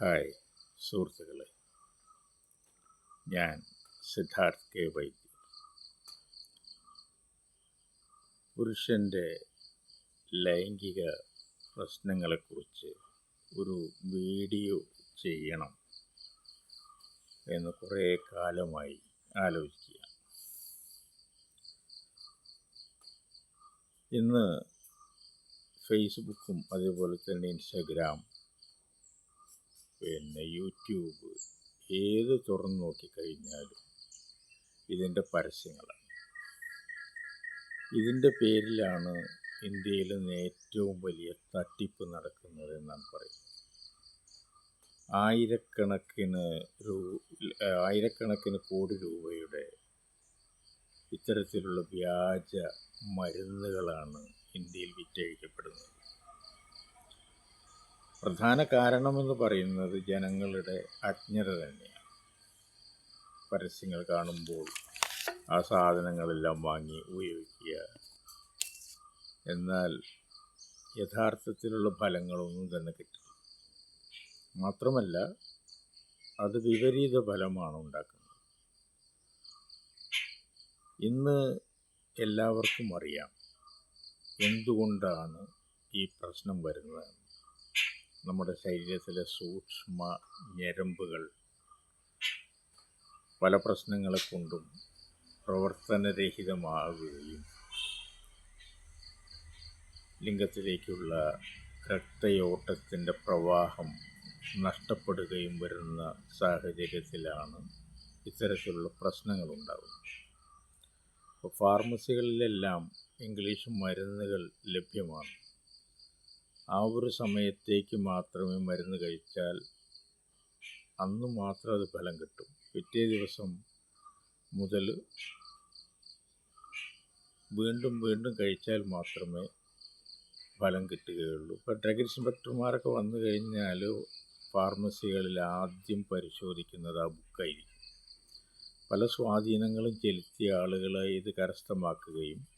Hi സുഹൃത്തുക്കളെ. ഞാൻ Siddharth K. വൈദ്യ പുരുഷന്റെ ലൈംഗിക പ്രശ്നങ്ങളെക്കുറിച്ച് ഒരു വീഡിയോ ചെയ്യണം എന്ന് കുറേ കാലമായി ആലോചിക്കുക ഇന്ന് ഫേസ്ബുക്കും അതേപോലെ തന്നെ ഇൻസ്റ്റഗ്രാം പിന്നെ യൂട്യൂബ് ഏത് തുറന്നു നോക്കിക്കഴിഞ്ഞാലും ഇതിന്റെ പരസ്യങ്ങളാണ്. ഇതിന്റെ പേരിലാണ് ഇന്ത്യയിൽ നിന്ന് ഏറ്റവും വലിയ തട്ടിപ്പ് നടക്കുന്നത് എന്നാണ് പറയുന്നത്. ആയിരക്കണക്കിന് രൂ ആയിരക്കണക്കിന് കോടി രൂപയുടെ ഇത്തരത്തിലുള്ള വ്യാജ മരുന്നുകളാണ് ഇന്ത്യയിൽ വിറ്റഴിക്കപ്പെടുന്നത്. പ്രധാന കാരണമെന്ന് പറയുന്നത് ജനങ്ങളുടെ അജ്ഞത തന്നെയാണ്. പരസ്യങ്ങൾ കാണുമ്പോൾ ആ സാധനങ്ങളെല്ലാം വാങ്ങി ഉപയോഗിക്കുക. എന്നാൽ യഥാർത്ഥത്തിലുള്ള ഫലങ്ങളൊന്നും തന്നെ കിട്ടില്ല. മാത്രമല്ല അത് വിപരീത ഫലമാണ് ഉണ്ടാക്കുന്നത്. ഇന്ന് എല്ലാവർക്കും അറിയാം എന്തുകൊണ്ടാണ് ഈ പ്രശ്നം വരുന്നത് നമ്മുടെ ശരീരത്തിലെ സൂക്ഷ്മ ഞരമ്പുകൾ പല പ്രശ്നങ്ങളെ കൊണ്ടും പ്രവർത്തനരഹിതമാവുകയും ലിംഗത്തിലേക്കുള്ള രക്തയോട്ടത്തിന്റെ പ്രവാഹം നഷ്ടപ്പെടുകയും വരുന്ന സാഹചര്യത്തിലാണ് ഇത്തരത്തിലുള്ള പ്രശ്നങ്ങളുണ്ടാകുന്നത് അപ്പോൾ ഫാർമസികളിലെല്ലാം ഇംഗ്ലീഷ് മരുന്നുകൾ ലഭ്യമാണ്. ആ ഒരു സമയത്തേക്ക് മാത്രമേ മരുന്ന് കഴിച്ചാൽ അന്ന് മാത്രം അത് ഫലം കിട്ടും. പിറ്റേ ദിവസം മുതൽ വീണ്ടും വീണ്ടും കഴിച്ചാൽ മാത്രമേ ഫലം കിട്ടുകയുള്ളൂ. ഇപ്പോൾ ഡ്രഗ് ഇൻസ്പെക്ടർമാരൊക്കെ വന്നു കഴിഞ്ഞാൽ ഫാർമസികളിൽ ആദ്യം പരിശോധിക്കുന്നത് ആ ബുക്കായിരിക്കും. പല സ്വാധീനങ്ങളും ചെലുത്തിയ ആളുകളെ ഇത് കരസ്ഥമാക്കുകയും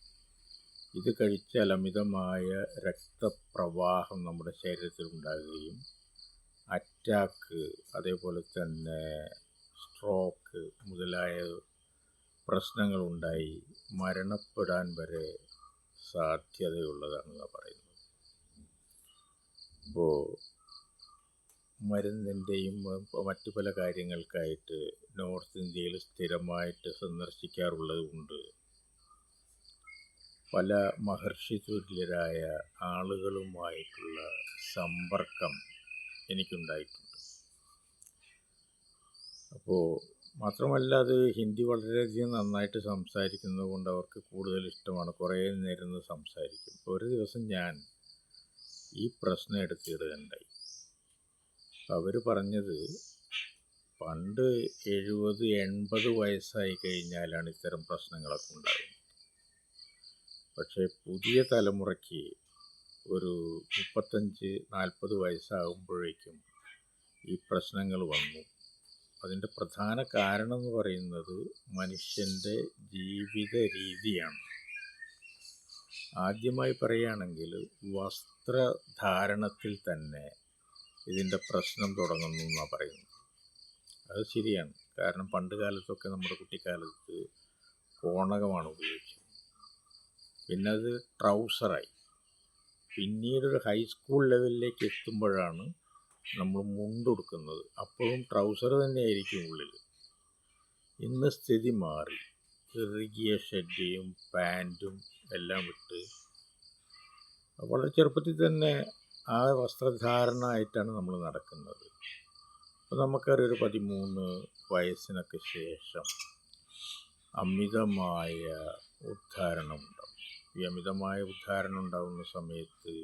ഇത് കഴിച്ചാൽ അമിതമായ രക്തപ്രവാഹം നമ്മുടെ ശരീരത്തിൽ ഉണ്ടാകുകയും അറ്റാക്ക് അതേപോലെ തന്നെ സ്ട്രോക്ക് മുതലായ പ്രശ്നങ്ങളുണ്ടായി മരണപ്പെടാൻ വരെ സാധ്യതയുള്ളതാണെന്ന് പറയുന്നത്. അപ്പോൾ മരുന്നിന്റെയും മറ്റു പല കാര്യങ്ങൾക്കായിട്ട് നോർത്ത് ഇന്ത്യയിൽ സ്ഥിരമായിട്ട് സന്ദർശിക്കാറുള്ളത് കൊണ്ട് പല മഹർഷി തുല്യരായ ആളുകളുമായിട്ടുള്ള സമ്പർക്കം എനിക്കുണ്ടായിട്ടുണ്ട്. അപ്പോൾ മാത്രമല്ല അത് ഹിന്ദി വളരെയധികം നന്നായിട്ട് സംസാരിക്കുന്നത് കൊണ്ട് അവർക്ക് കൂടുതൽ ഇഷ്ടമാണ്. കുറേ നേരം സംസാരിക്കും. ഒരു ദിവസം ഞാൻ ഈ പ്രശ്നം എടുത്തിടുകയുണ്ടായി. അവർ പറഞ്ഞത് പണ്ട് എഴുപത് എൺപത് വയസ്സായി കഴിഞ്ഞാലാണ് ഇത്തരം പ്രശ്നങ്ങളൊക്കെ ഉണ്ടാകുന്നത് പക്ഷേ പുതിയ തലമുറയ്ക്ക് ഒരു മുപ്പത്തഞ്ച് നാൽപ്പത് വയസ്സാകുമ്പോഴേക്കും ഈ പ്രശ്നങ്ങൾ വന്നു. അതിന്റെ പ്രധാന കാരണം എന്ന് പറയുന്നത് മനുഷ്യന്റെ ജീവിത രീതിയാണ് ആദ്യമായി പറയുകയാണെങ്കിൽ വസ്ത്രധാരണത്തിൽ തന്നെ ഇതിന്റെ പ്രശ്നം തുടങ്ങുന്നു എന്നാണ് പറയുന്നത്. അത് ശരിയാണ്. കാരണം പണ്ട് കാലത്തൊക്കെ നമ്മുടെ കുട്ടിക്കാലത്ത് കോണകമാണ് ഉപയോഗിച്ചത്. പിന്നെ അത് ട്രൗസറായി. പിന്നീട് ഒരു ഹൈസ്കൂൾ ലെവലിലേക്ക് എത്തുമ്പോഴാണ് നമ്മൾ മുണ്ടുടുക്കുന്നത് അപ്പോഴും ട്രൗസർ തന്നെയായിരിക്കും ഉള്ളിൽ ഇന്ന് സ്ഥിതി മാറി. ഇറുകിയ ഷെഡിയും പാന്റും എല്ലാം വിട്ട് വളരെ ചെറുപ്പത്തിൽ തന്നെ ആ വസ്ത്രധാരണ ആയിട്ടാണ് നമ്മൾ നടക്കുന്നത്. അപ്പോൾ നമുക്കറിയൊരു പതിമൂന്ന് വയസ്സിനൊക്കെ ശേഷം അമിതമായ ഉദ്ധാരണം ഉണ്ടാവും ഈ അമിതമായ ഉദ്ധാരണം ഉണ്ടാകുന്ന സമയത്ത്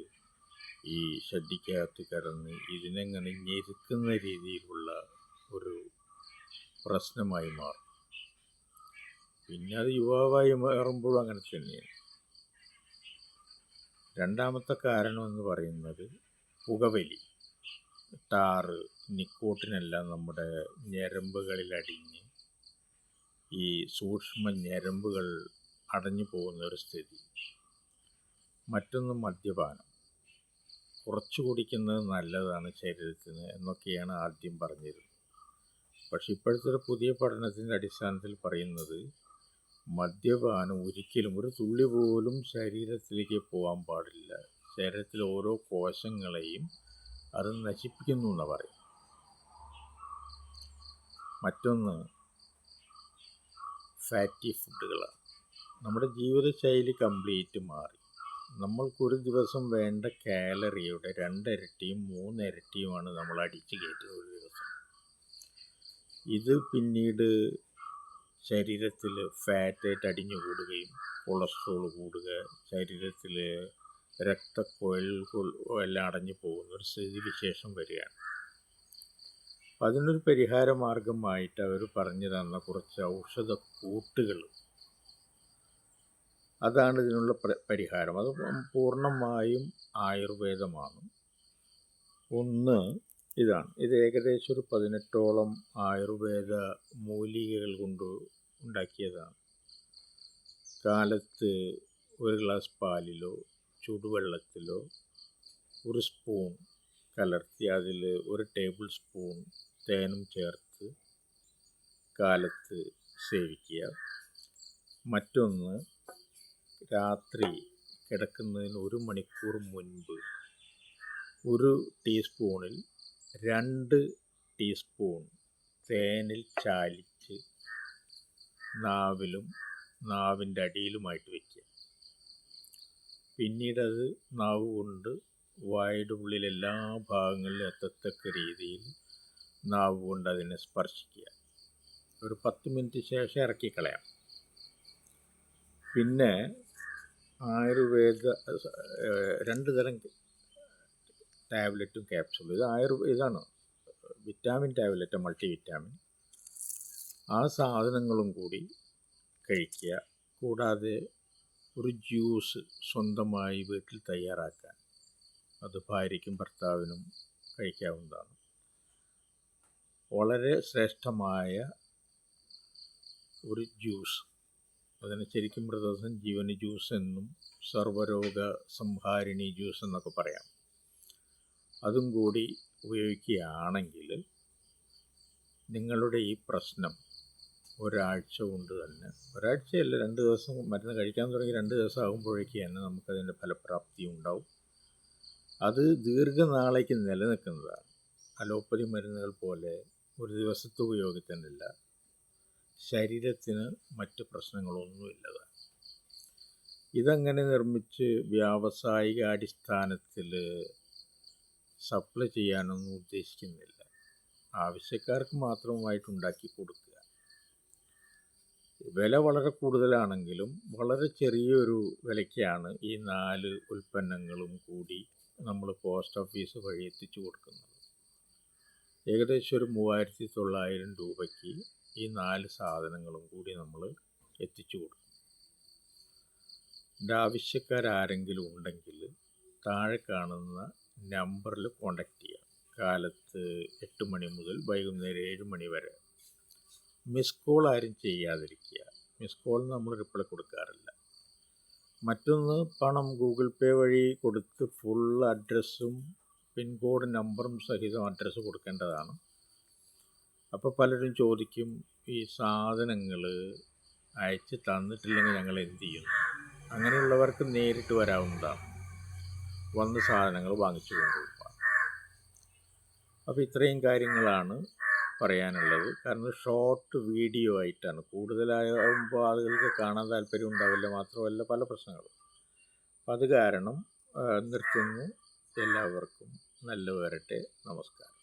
ഈ ഷഡിക്കകത്ത് കിടന്ന് ഇതിനെങ്ങനെ ഞെരുക്കുന്ന രീതിയിലുള്ള ഒരു പ്രശ്നമായി മാറും. പിന്നെ അത് യുവാവായി മാറുമ്പോഴും അങ്ങനെ തന്നെയാണ്. രണ്ടാമത്തെ കാരണം എന്ന് പറയുന്നത് പുകവലി. ടാറ് നിക്കോട്ടിനെല്ലാം നമ്മുടെ ഞരമ്പുകളിലടിഞ്ഞ് ഈ സൂക്ഷ്മ ഞരമ്പുകൾ അടഞ്ഞു പോകുന്ന ഒരു സ്ഥിതി. മറ്റൊന്ന് മദ്യപാനം. കുറച്ച് കുടിക്കുന്നത് നല്ലതാണ് ശരീരത്തിന് എന്നൊക്കെയാണ് ആദ്യം പറഞ്ഞിരുന്നത്. പക്ഷെ ഇപ്പോഴത്തെ ഒരു പുതിയ പഠനത്തിന്റെ അടിസ്ഥാനത്തിൽ പറയുന്നത് മദ്യപാനം ഒരിക്കലും ഒരു തുള്ളി പോലും ശരീരത്തിലേക്ക് പോകാൻ പാടില്ല. ശരീരത്തിലെ ഓരോ കോശങ്ങളെയും അത് നശിപ്പിക്കുന്നു എന്ന് പറയും മറ്റൊന്ന് ഫാറ്റി ഫുഡുകളാണ് നമ്മുടെ ജീവിതശൈലി കംപ്ലീറ്റ് മാറി. നമ്മൾക്കൊരു ദിവസം വേണ്ട കാലറിയുടെ രണ്ടിരട്ടിയും മൂന്നിരട്ടിയുമാണ് നമ്മൾ അടിച്ചു കയറ്റുന്നത് ഒരു ദിവസം. ഇത് പിന്നീട് ശരീരത്തിൽ ഫാറ്റായിട്ട് അടിഞ്ഞു കൂടുകയും കൊളസ്ട്രോൾ കൂടുക ശരീരത്തിൽ രക്തക്കൊഴൽ എല്ലാം അടഞ്ഞു പോകുന്ന ഒരു സ്ഥിതി വിശേഷം വരികയാണ്. അതിനൊരു പരിഹാര മാർഗമായിട്ട് അവർ പറഞ്ഞു തന്ന കുറച്ച് ഔഷധ അതാണ് ഇതിനുള്ള പരിഹാരം. അത് പൂർണമായും ആയുർവേദമാണ്. ഒന്ന് ഇതാണ്. ഇത് ഏകദേശം ഒരു പതിനെട്ടോളം ആയുർവേദ മൂലികകൾ കൊണ്ട് ഉണ്ടാക്കിയതാണ്. കാലത്ത് ഒരു ഗ്ലാസ് പാലിലോ ചൂടുവെള്ളത്തിലോ ഒരു സ്പൂൺ കലർത്തി അതിൽ ഒരു ടേബിൾ സ്പൂൺ തേനും ചേർത്ത് കാലത്ത് സേവിക്കുക. മറ്റൊന്ന് രാത്രി കിടക്കുന്നതിന് ഒരു മണിക്കൂർ മുൻപ് ഒരു ടീസ്പൂണിൽ രണ്ട് ടീസ്പൂൺ തേനിൽ ചാലിച്ച് നാവിലും നാവിന്റെ അടിയിലുമായിട്ട് വയ്ക്കുക പിന്നീട് അത് നാവ് കൊണ്ട് വായുടെ ഉള്ളിൽ എല്ലാ ഭാഗങ്ങളിലും എത്തത്തക്ക രീതിയിൽ നാവ് കൊണ്ട് അതിനെ സ്പർശിക്കുക. ഒരു പത്ത് മിനിറ്റ് ശേഷം ഇറക്കിക്കളയാം. പിന്നെ ആയുർവേദ രണ്ട് തരം ടാബ്ലറ്റും ക്യാപ്സൂളും ഇത് ആയുർവേദ ഇതാണ്. വിറ്റാമിൻ ടാബ്ലറ്റ് മൾട്ടി വിറ്റാമിൻ ആ സാധനങ്ങളും കൂടി കഴിക്കുക. കൂടാതെ ഒരു ജ്യൂസ് സ്വന്തമായി വീട്ടിൽ തയ്യാറാക്കാൻ. അത് ഭാര്യയ്ക്കും ഭർത്താവിനും കഴിക്കാവുന്നതാണ്. വളരെ ശ്രേഷ്ഠമായ ഒരു ജ്യൂസ്. അതിന് ശരിക്കും പ്രദോഷം ജീവന് ജ്യൂസ് എന്നും സർവരോഗ സംഹാരിണി ജ്യൂസ് എന്നൊക്കെ പറയാം. അതും കൂടി ഉപയോഗിക്കുകയാണെങ്കിൽ നിങ്ങളുടെ ഈ പ്രശ്നം ഒരാഴ്ച കൊണ്ട് തന്നെ ഒരാഴ്ചയല്ല രണ്ട് ദിവസം മരുന്ന് കഴിക്കാൻ തുടങ്ങി രണ്ട് ദിവസം ആകുമ്പോഴേക്ക് തന്നെ നമുക്കതിന്റെ ഫലപ്രാപ്തി ഉണ്ടാവും. അത് ദീർഘനാളേക്ക് നിലനിൽക്കുന്നതാണ്. അലോപ്പതി മരുന്നുകൾ പോലെ ഒരു ദിവസത്തെ ഉപയോഗത്തിനല്ല ശരീരത്തിന് മറ്റ് പ്രശ്നങ്ങളൊന്നുമില്ലതാണ്. ഇതങ്ങനെ നിർമ്മിച്ച് വ്യാവസായിക അടിസ്ഥാനത്തിൽ സപ്ലൈ ചെയ്യാനൊന്നും ഉദ്ദേശിക്കുന്നില്ല. ആവശ്യക്കാർക്ക് മാത്രമായിട്ട് ഉണ്ടാക്കി കൊടുക്കുക. വില വളരെ കൂടുതലാണെങ്കിലും വളരെ ചെറിയൊരു വിലയ്ക്കാണ് ഈ നാല് ഉൽപ്പന്നങ്ങളും കൂടി നമ്മൾ പോസ്റ്റ് ഓഫീസ് വഴി എത്തിച്ചു കൊടുക്കുന്നത്. ഏകദേശം ഒരു മൂവായിരത്തി തൊള്ളായിരം രൂപയ്ക്ക് ഈ നാല് സാധനങ്ങളും കൂടി നമ്മൾ എത്തിച്ചു കൊടുക്കും. എന്റെ ആവശ്യക്കാരാരെങ്കിലും ഉണ്ടെങ്കിൽ താഴെ കാണുന്ന നമ്പറിൽ കോണ്ടാക്ട് ചെയ്യാം. കാലത്ത് എട്ട് മണി മുതൽ വൈകുന്നേരം ഏഴ് മണി വരെ. മിസ് കോൾ ആരും ചെയ്യാതിരിക്കുക. മിസ് കോൾ നമ്മൾ റിപ്ലൈ കൊടുക്കാറില്ല. മറ്റൊന്ന് പണം ഗൂഗിൾ പേ വഴി കൊടുത്ത് ഫുൾ അഡ്രസ്സും പിൻകോഡ് നമ്പറും സഹിതം അഡ്രസ്സ് കൊടുക്കേണ്ടതാണ്. അപ്പോൾ പലരും ചോദിക്കും ഈ സാധനങ്ങൾ അയച്ച് തന്നിട്ടില്ലെങ്കിൽ ഞങ്ങൾ എന്ത് ചെയ്യും? അങ്ങനെയുള്ളവർക്ക് നേരിട്ട് വരാവുന്നതാണ് വന്ന് സാധനങ്ങൾ വാങ്ങിച്ചു കൊണ്ടുപോകാം അപ്പോൾ ഇത്രയും കാര്യങ്ങളാണ് പറയാനുള്ളത്. കാരണം ഷോർട്ട് വീഡിയോ ആയിട്ടാണ്. കൂടുതലാകുമ്പോൾ ആളുകൾക്ക് കാണാൻ താല്പര്യം ഉണ്ടാവില്ല. മാത്രമല്ല പല പ്രശ്നങ്ങളും. അപ്പം അത് കാരണം നിർത്തുന്നു. എല്ലാവർക്കും നല്ല വരട്ടെ. നമസ്കാരം.